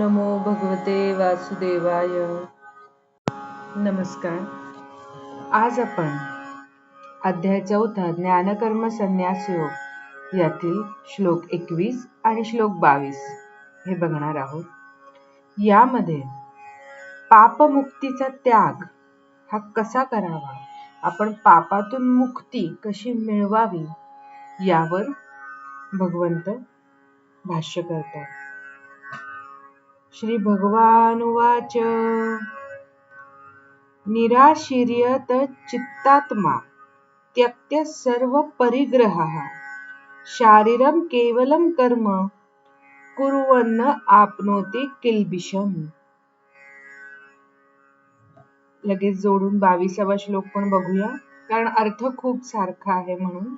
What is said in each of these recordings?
नमो भगवते वासुदेवाय. नमस्कार. आज आपण अध्याय चौथा ज्ञानकर्म संन्यास योग यातील श्लोक एकवीस आणि श्लोक बावीस हे बघणार आहोत. यामध्ये पापमुक्तीचा त्याग हा कसा करावा? आपण पापातून मुक्ती कशी मिळवावी? यावर भगवंत भाष्य करतात. श्री भगवानुवाच निराशीर्यत चित्तात्मा त्यक्त्य सर्व परिग्रहः. शारीरम केवलम कर्म कुर्वन्न आपनोती किलबिषम. लगेच जोडून बावीसावा श्लोक पण बघूया कारण अर्थ खूप सारखा आहे म्हणून.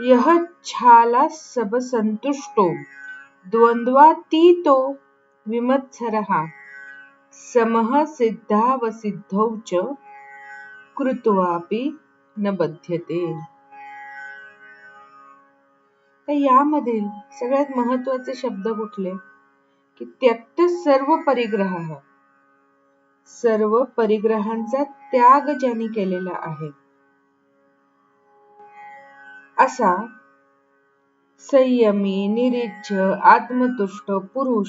यह छाला सब संतुष्टो द्वंद्वातीतो विमत्सरः। समः सिद्धावसिद्धौ च कृत्वापि न बध्यते। तर यामधील सगळ्यात महत्त्वाचे शब्द कुठले? की त्यक्त सर्व परिग्रह. सर्व परिग्रहांचा त्याग ज्यांनी केलेला आहे. असा संयमी निरीच्छ आत्मतुष्ट पुरुष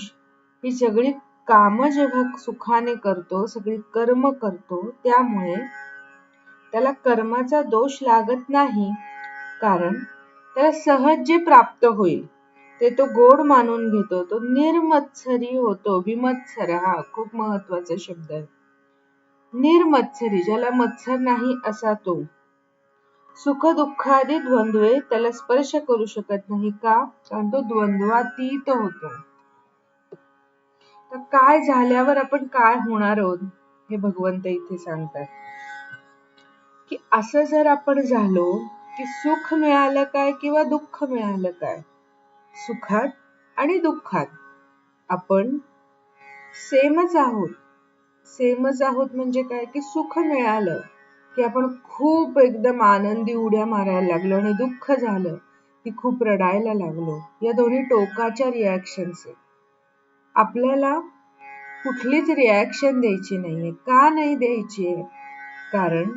ही सगळी काम जेव्हा सुखाने करतो सगळी कर्म करतो त्यामुळे त्याला कर्माचा दोष लागत नाही. कारण त्याला सहज जे प्राप्त होईल ते तो गोड मानून घेतो तो निर्मत्सरी होतो. विमत्सर हा खूप महत्त्वाचा शब्द आहे. निर्मत्सरी ज्याला मत्सर नाही असा तो सुख दुःखादी द्वंद्वे त्याला स्पर्श करू शकत नाही का? कारण तो द्वंद्वातीत होतो. तर काय झाल्यावर आपण काय होणार आहोत? हे भगवंत इथे सांगतात. की असं जर आपण झालो की सुख मिळालं काय किंवा दुःख मिळालं काय? सुखात आणि दुःखात आपण सेमच आहोत. सेमच आहोत म्हणजे काय? की सुख मिळालं. की आपण खूप एकदम आनंदी उड्या मारायला लागलो आणि दुःख झालं की खूप रडायला लागलो. या दोन्ही टोकाच्या रिॲक्शन्स आपल्याला कुठलीच रिॲक्शन द्यायची नाहीये. का नाही द्यायची कारण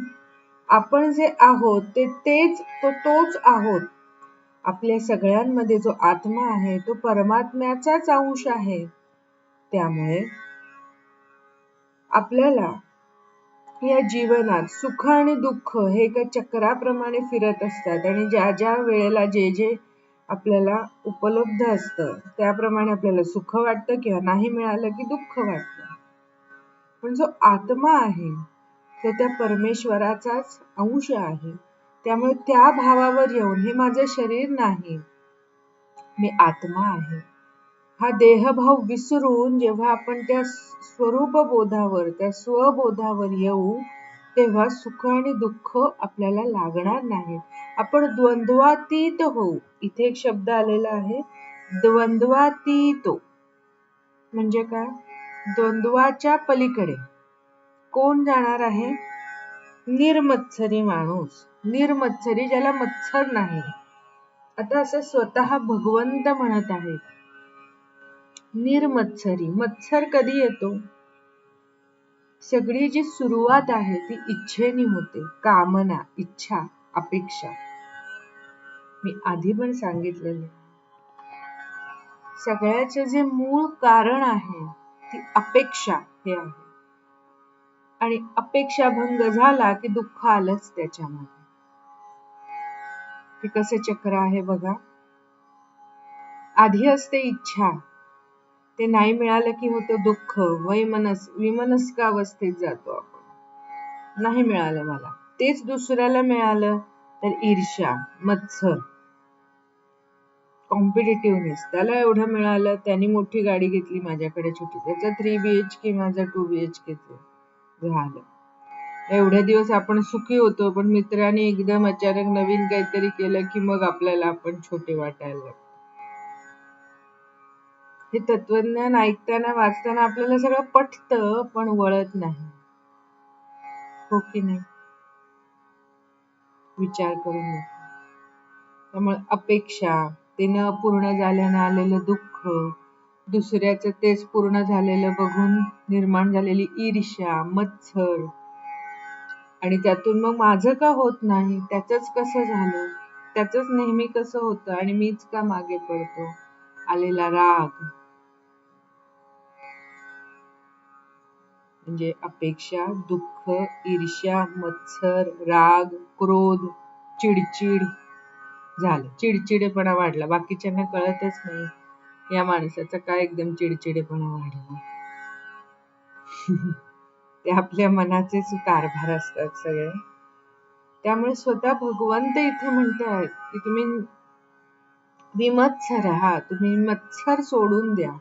आपण जे आहोत ते तेच तो तोच आहोत. आपल्या सगळ्यांमध्ये जो आत्मा आहे तो परमात्म्याचाच अंश आहे. त्यामुळे आपल्याला या जीवनात सुख आणि दुःख हे एका चक्राप्रमाणे फिरत असतात आणि ज्या ज्या वेळेला जे जे आपल्याला उपलब्ध असतं त्याप्रमाणे आपल्याला सुख वाटतं किंवा नाही मिळालं की दुःख वाटतं. पण जो आत्मा आहे तो त्या परमेश्वराचाच अंश आहे. त्यामुळे त्या भावावर येऊन हे माझं शरीर नाही मी आत्मा आहे. हा देहभाव विसरून जेव्हा आपण त्या स्वरूप बोधावर त्या स्वबोधावर येऊ तेव्हा सुख आणि दुःख आपल्याला लागणार नाही आपण द्वंद्वातीत होऊ. इथे एक शब्द आलेला आहे द्वंद्वातीतो. म्हणजे काय? द्वंद्वाच्या पलीकडे. कोण जाणार आहे? निर्मत्सरी माणूस. निर्मत्सरी ज्याला मत्सर नाही. आता असं स्वतः भगवंत म्हणत आहेत. निर्मत्सरी मत्सर. कधी येतो? सगळी जी सुरुवात आहे ती इच्छेनी होते. कामना इच्छा अपेक्षा. मी आधी पण सांगितलेले. सगळ्याचे जे मूळ कारण आहे ती अपेक्षा हे आहे. आणि अपेक्षा भंग झाला की दुःख आलंच त्याच्यामध्ये. ते कसे चक्र आहे बघा. आधी असते इच्छा ते नाही मिळालं की होतं दुःख वैमनस विमनस्क अवस्थेत जातो आपण. नाही मिळालं मला. तेच दुसऱ्याला मिळालं तर ईर्ष्या मत्सर कॉम्पिटेटिव्हनेस त्याला एवढं मिळालं त्यांनी मोठी गाडी घेतली माझ्याकडे छोटी. त्याचा थ्री बी एच के माझा टू बी एच के झालं. एवढ्या दिवस आपण सुखी होतो पण मित्राने एकदम अचानक नवीन काहीतरी केलं की मग आपल्याला आपण छोटे वाटायला लागतो. हे तत्वज्ञान ऐकताना वाचताना आपल्याला सगळं पटतं पण वळत नाही. हो की नाही? विचार करून त्यामुळे अपेक्षा ते न पूर्ण झाल्यानं आलेलं दुःख दुसऱ्याचं तेच पूर्ण झालेलं बघून निर्माण झालेली ईर्ष्या मत्सर आणि त्यातून मग माझं का होत नाही? त्याच कसं झालं? त्याच नेहमी कसं होतं? आणि मीच का मागे पडतो? आलेला राग. म्हणजे अपेक्षा दुःख ईर्ष्या मत्सर राग क्रोध चिडचिड झालं. चिडचिडेपणा वाढला. बाकीच्यांना कळतच नाही. या माणसाचा काय एकदम चिडचिडेपणा वाढला? ते आपल्या मनाचेच कारभार असतात सगळे. त्यामुळे स्वतः भगवंत इथे म्हणतात की तुम्ही विमत्सर हा तुम्ही मत्सर सोडून द्या.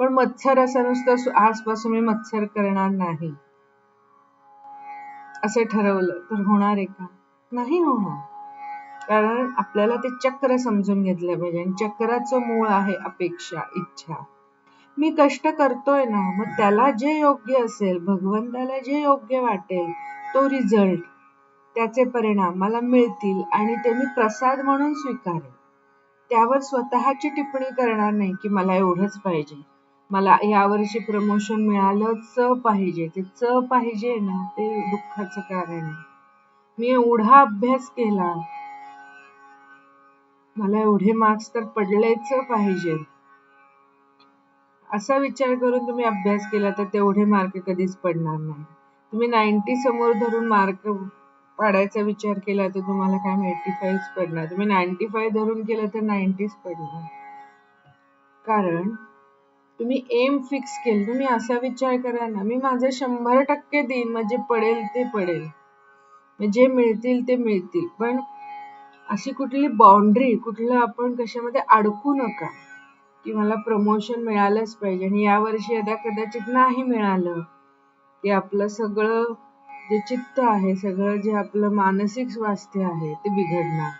पण मत्सर असं नुसतं आजपासून मी मत्सर करणार नाही. असं ठरवलं. तर होणार आहे का? नाही होणार. कारण आपल्याला ते चक्र समजून घेतलं पाहिजे. आणि चक्राचं मूळ आहे अपेक्षा इच्छा. मी कष्ट करतोय ना मग त्याला जे योग्य असेल भगवंताला जे योग्य वाटेल तो रिझल्ट त्याचे परिणाम मला मिळतील आणि ते मी प्रसाद म्हणून स्वीकारेल त्यावर स्वतःची टिप्पणी करणार नाही की मला एवढंच पाहिजे. मला यावर्षी प्रमोशन मिळालं पाहिजे. ते च पाहिजे ना ते दुःखाचं कारण आहे. मी एवढा अभ्यास केला. मला एवढे मार्क्स तर पडलेच पाहिजे. असा विचार करून तुम्ही अभ्यास केला तर तेवढे मार्क कधीच पडणार नाही. तुम्ही नाईन्टी समोर धरून मार्क पाडायचा विचार केला तर तुम्हाला काय एटी फाईव्ह पडणार. तुम्ही नाईन्टी फाईव्ह धरून केलं तर नाईन्टीच पडणार. कारण तुम्ही एम फिक्स केलं. तुम्ही असा विचार करा ना मी माझं शंभर टक्के देईन म्हणजे पडेल ते पडेल. जे मिळतील ते मिळतील. पण अशी कुठली बाउंड्री कुठलं आपण कशामध्ये अडकू नका की मला प्रमोशन मिळालंच पाहिजे. आणि यावर्षी यदा कदाचित नाही मिळालं की आपलं सगळं जे चित्त आहे सगळं जे आपलं मानसिक स्वास्थ्य आहे ते बिघडणार.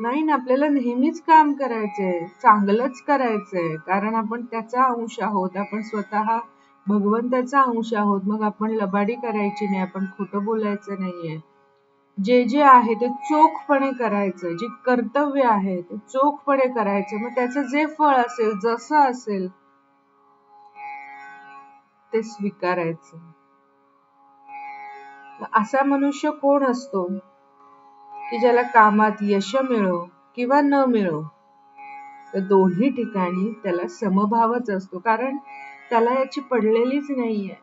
नाही ना आपल्याला नेहमीच काम करायचंय चांगलंच करायचंय कारण आपण त्याचा अंश आहोत आपण स्वतः भगवंताचा अंश आहोत मग आपण लबाडी करायची नाही आपण खोटं बोलायचं नाहीये. जे जे आहे ते चोखपणे करायचं जे कर्तव्य आहे ते चोखपणे करायचं मग त्याचं जे फळ असेल जसं असेल ते स्वीकारायचं. असा मनुष्य कोण असतो? की ज्याला कामात यश मिळो किंवा न मिळो तर दोन्ही ठिकाणी त्याला समभावच असतो. कारण त्याला याची पडलेलीच नाहीये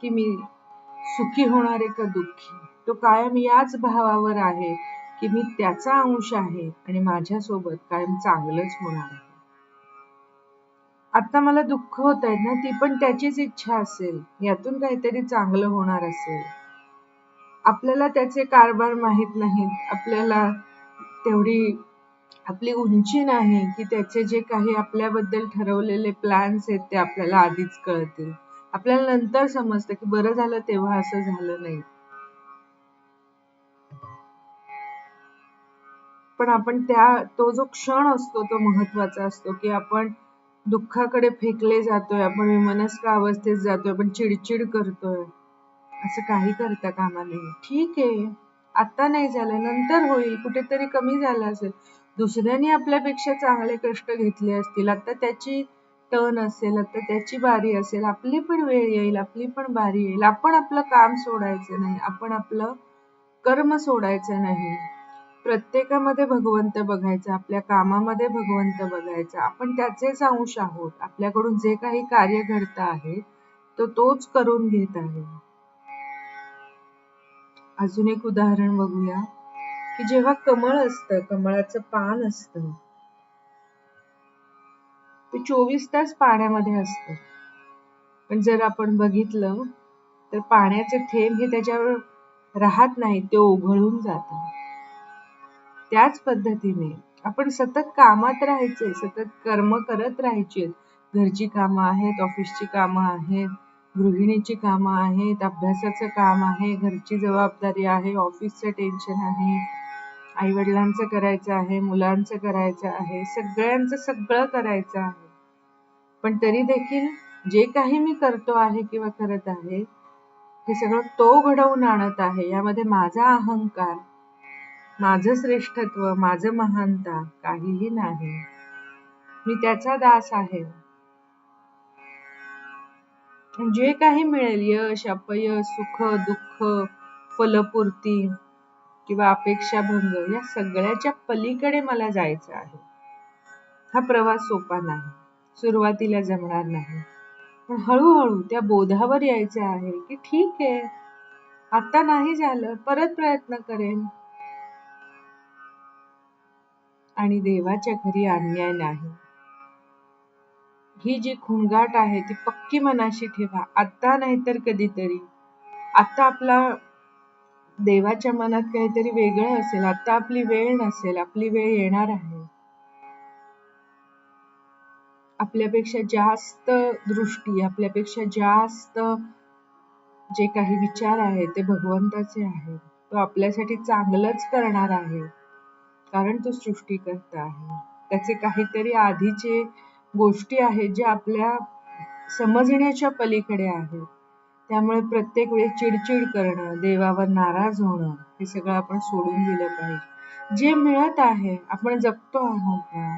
की मी सुखी होणार आहे का दुःखी. तो कायम याच भावावर आहे की मी त्याचा अंश आहे आणि माझ्यासोबत कायम चांगलंच होणार आहे. आता मला दुःख होत आहे ना ती पण त्याचीच इच्छा असेल. यातून काहीतरी चांगलं होणार असेल. आपल्याला त्याचे कारभार माहीत नाहीत. आपल्याला तेवढी आपली उंची नाही की त्याचे जे काही आपल्याबद्दल ठरवलेले प्लॅन्स आहेत ते आपल्याला आधीच कळतील. आपल्याला नंतर समजतं की बरं झालं तेव्हा असं झालं नाही. पण आपण त्या तो जो क्षण असतो तो महत्त्वाचा असतो की आपण दुःखाकडे फेकले जातोय आपण विमनस्क अवस्थेत जातोय आपण चिडचिड करतोय. असं काही करता कामा नये ठीक आहे. आता नाही झालं नंतर होईल. कुठेतरी कमी झालं असेल. दुसऱ्याने आपल्यापेक्षा चांगले कष्ट घेतले असतील. आता त्याची टर्न असेल आता त्याची बारी असेल. आपली पण वेळ येईल आपली पण बारी येईल. आपण आपलं काम सोडायचं नाही. आपण आपलं कर्म सोडायचं नाही. प्रत्येकामध्ये भगवंत बघायचा आपल्या कामामध्ये भगवंत बघायचा. आपण त्याचेच अंश आहोत. आपल्याकडून जे काही कार्य घडतं आहे तो तोच करून घेत आहे. अजून एक उदाहरण बघूया की जेव्हा कमळ असतं कमळाचं पान असतं ते चोवीस तास पाण्यामध्ये असतं. पण जर आपण बघितलं तर पाण्याचे थेंब हे त्याच्यावर राहत नाही ते ओघळून जातात त्याच पद्धतीने आपण सतत कामात राहायचे सतत कर्म करत राहायचे. घरची कामं आहेत ऑफिसची कामं आहेत गृहिणीची कामं आहेत अभ्यासाचं काम आहे घरची जबाबदारी आहे ऑफिसचं टेन्शन आहे आई वडिलांचं करायचं आहे मुलांचं करायचं आहे सगळ्यांचं सगळं करायचं आहे. पण तरी देखील जे काही मी करतो आहे किंवा करत आहे हे सगळं तो घडवून आणत आहे. यामध्ये माझा अहंकार माझं श्रेष्ठत्व माझं महानता काहीही नाही. मी त्याचा दास आहे. जे काही मिळेल यश अपयश सुख दुःख फलपूर्ती किंवा अपेक्षाभंग या सगळ्याच्या पलीकडे मला जायचं आहे. हा प्रवास सोपा नाही. सुरुवातीला जमणार नाही. पण हळूहळू त्या बोधावर यायचं आहे की ठीक आहे. आता नाही झालं परत प्रयत्न करेन. आणि देवाच्या घरी अन्याय नाही. ही जी खुणगाट आहे ती पक्की मनाशी ठेवा. आता नाहीतर कधीतरी. आता आपला देवाच्या मनात काहीतरी वेगळं असेल आता आपली वेळ नसेल आपली वेळ येणार आहे. आपल्यापेक्षा जास्त दृष्टी आपल्यापेक्षा जास्त जे काही विचार आहेत ते भगवंताचे आहेत. तो आपल्यासाठी चांगलंच करणार आहे. कारण तो सृष्टीकर्ता आहे. त्याचे काहीतरी आधीचे गोष्टी आहेत ज्या आपल्या समजण्याच्या पलीकडे आहेत. त्यामुळे प्रत्येक वेळी चिडचिड करणं देवावर नाराज होणं हे सगळं आपण सोडून दिलं पाहिजे. जे मिळत आहे आपण जगतो आहोत ना.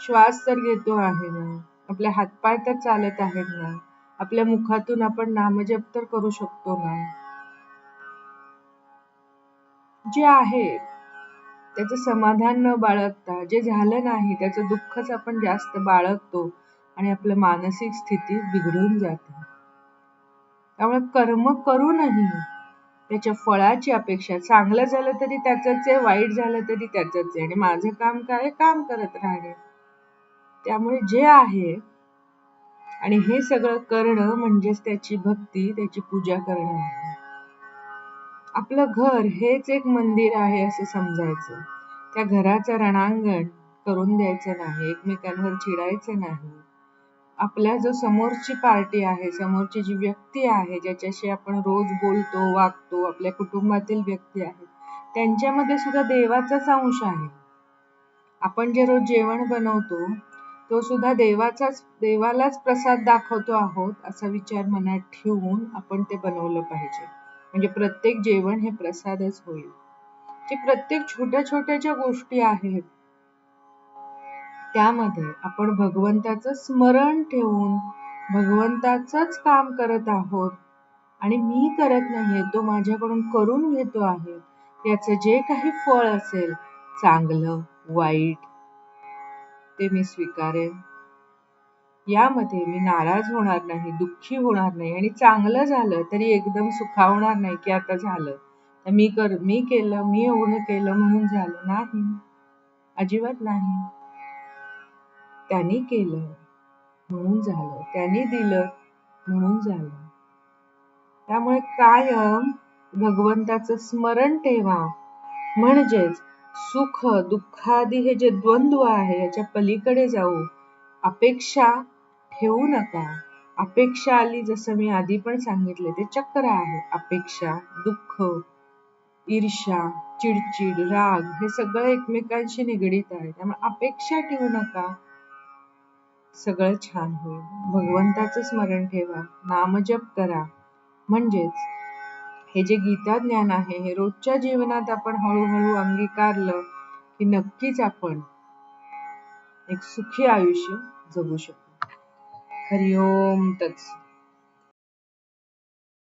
श्वास तर घेतो आहे ना. आपले हातपाय तर चालत आहेत ना. आपल्या मुखातून आपण नामजप तर करू शकतो ना. जे आहे त्याचं समाधान न बाळगता जे झालं नाही त्याचं दुःखच आपण जास्त बाळगतो आणि आपलं मानसिक स्थिती बिघडून जाते. त्यामुळे कर्म करूनही त्याच्या फळाची अपेक्षा चांगलं झालं तरी त्याच आहे वाईट झालं तरी त्याच आहे. आणि माझं काम काय? काम करत राहणे. त्यामुळे जे आहे आणि हे सगळं करणं म्हणजेच त्याची भक्ती त्याची पूजा करणं आहे. आपलं घर हेच एक मंदिर आहे असं समजायचं. त्या घराचं रणांगण करून द्यायचं नाही एकमेकांवर चिडायचं नाही. आपल्या जो समोरची पार्टी आहे समोरची जी व्यक्ती आहे ज्याच्याशी आपण रोज बोलतो वागतो आपल्या कुटुंबातील व्यक्ती आहे त्यांच्यामध्ये सुद्धा देवाचाच अंश आहे. आपण जे रोज जेवण बनवतो तो सुद्धा देवाचाच देवालाच प्रसाद दाखवतो आहोत असा विचार मनात ठेवून आपण ते बनवलं पाहिजे. म्हणजे प्रत्येक जेवण हे प्रसादच होईल. जे प्रत्येक छोट्या छोट्या ज्या गोष्टी आहेत त्यामध्ये आपण भगवंताचं स्मरण ठेवून भगवंताचंच काम करत आहोत आणि मी करत नाहीये तो माझ्याकडून करून घेतो आहे याचं जे काही फळ असेल चांगलं वाईट ते मी स्वीकारेन. यामध्ये मी नाराज होणार नाही दुःखी होणार नाही आणि चांगलं झालं तरी एकदम सुखावणार नाही की आता झालं. तर मी कर मी केलं मी एवढं केलं म्हणून झालं. नाही. अजिबात नाही. त्यांनी केलं म्हणून झालं. त्यांनी दिलं म्हणून झालं. त्यामुळे कायम भगवंताचं स्मरण ठेवा. म्हणजेच सुख दुःखादी हे जे द्वंद्व आहे याच्या पलीकडे जाऊ. अपेक्षा ठेवू नका. अपेक्षा आली जसं मी आधी पण सांगितले ते चक्र आहे. अपेक्षा दुःख ईर्ष्या चिडचिड राग हे सगळं एकमेकांशी निगडीत आहे. त्यामुळे अपेक्षा ठेवू नका. सगळं छान होईल. भगवंताचं स्मरण ठेवा. नामजप करा. म्हणजेच हे जे गीता ज्ञान आहे हे रोजच्या जीवनात आपण हळूहळू अंगीकारलं की नक्कीच आपण एक सुखी आयुष्य जगू शकतो. हरिओम तत्स